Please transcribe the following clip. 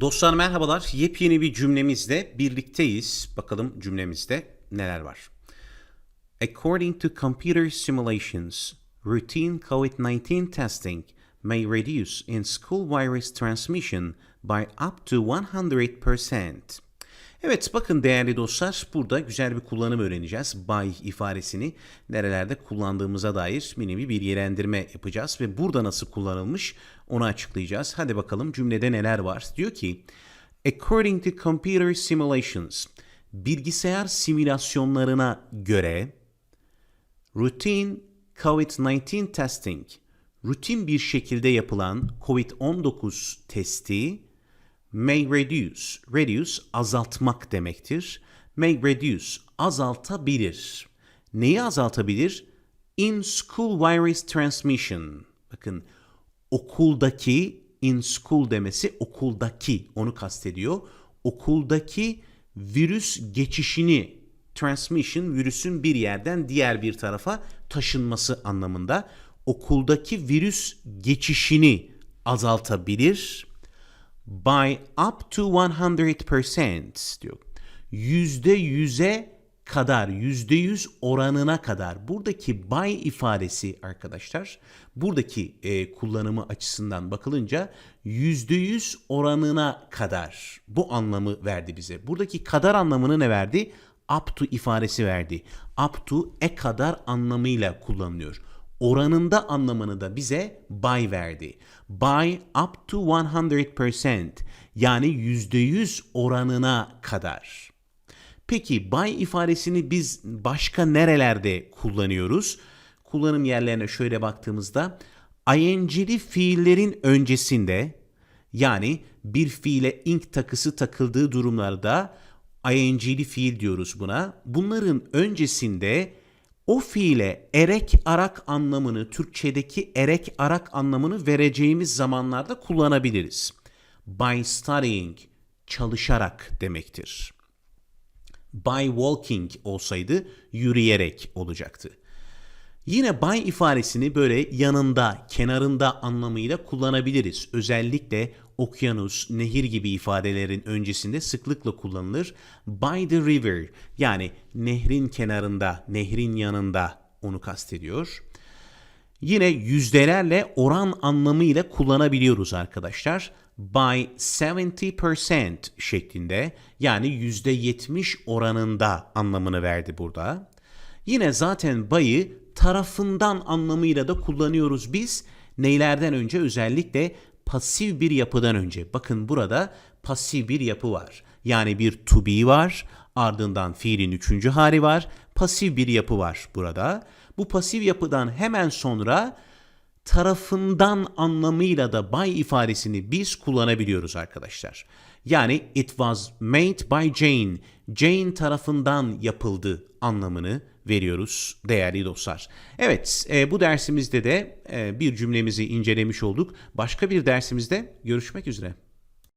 Dostlar merhabalar. Yepyeni bir cümlemizle birlikteyiz. Bakalım cümlemizde neler var. According to computer simulations, routine COVID-19 testing may reduce in school virus transmission by up to 100%. Evet bakın değerli dostlar burada güzel bir kullanım öğreneceğiz. By ifadesini nerelerde kullandığımıza dair mini bir bilgilendirme yapacağız ve burada nasıl kullanılmış onu açıklayacağız. Hadi bakalım cümlede neler var? Diyor ki according to computer simulations bilgisayar simülasyonlarına göre routine COVID-19 testing rutin bir şekilde yapılan COVID-19 testi may reduce, reduce azaltmak demektir. May reduce azaltabilir. Neyi azaltabilir? In school virus transmission. Bakın okuldaki in school demesi okuldaki onu kastediyor. Okuldaki virüs geçişini transmission virüsün bir yerden diğer bir tarafa taşınması anlamında okuldaki virüs geçişini azaltabilir by up to 100% diyor. Yüzde yüze kadar, yüzde yüz oranına kadar. Buradaki by ifadesi arkadaşlar, buradaki e, kullanımı açısından bakılınca yüzde yüz oranına kadar bu anlamı verdi bize. Buradaki kadar anlamını ne verdi? Up to ifadesi verdi. Up to e kadar anlamıyla kullanılıyor oranında anlamını da bize by verdi. By up to 100% yani %100 oranına kadar. Peki by ifadesini biz başka nerelerde kullanıyoruz? Kullanım yerlerine şöyle baktığımızda ing'li fiillerin öncesinde yani bir fiile ing takısı takıldığı durumlarda ing'li fiil diyoruz buna. Bunların öncesinde o fiile erek arak anlamını, Türkçedeki erek arak anlamını vereceğimiz zamanlarda kullanabiliriz. By studying, çalışarak demektir. By walking olsaydı yürüyerek olacaktı. Yine by ifadesini böyle yanında, kenarında anlamıyla kullanabiliriz. Özellikle okyanus, nehir gibi ifadelerin öncesinde sıklıkla kullanılır. By the river yani nehrin kenarında, nehrin yanında onu kastediyor. Yine yüzdelerle oran anlamıyla kullanabiliyoruz arkadaşlar. By 70% şeklinde yani %70 oranında anlamını verdi burada. Yine zaten bayı tarafından anlamıyla da kullanıyoruz biz. Neylerden önce özellikle pasif bir yapıdan önce. Bakın burada pasif bir yapı var. Yani bir to be var. Ardından fiilin üçüncü hali var. Pasif bir yapı var burada. Bu pasif yapıdan hemen sonra tarafından anlamıyla da by ifadesini biz kullanabiliyoruz arkadaşlar. Yani it was made by Jane. Jane tarafından yapıldı anlamını veriyoruz değerli dostlar. Evet e, bu dersimizde de e, bir cümlemizi incelemiş olduk. Başka bir dersimizde görüşmek üzere.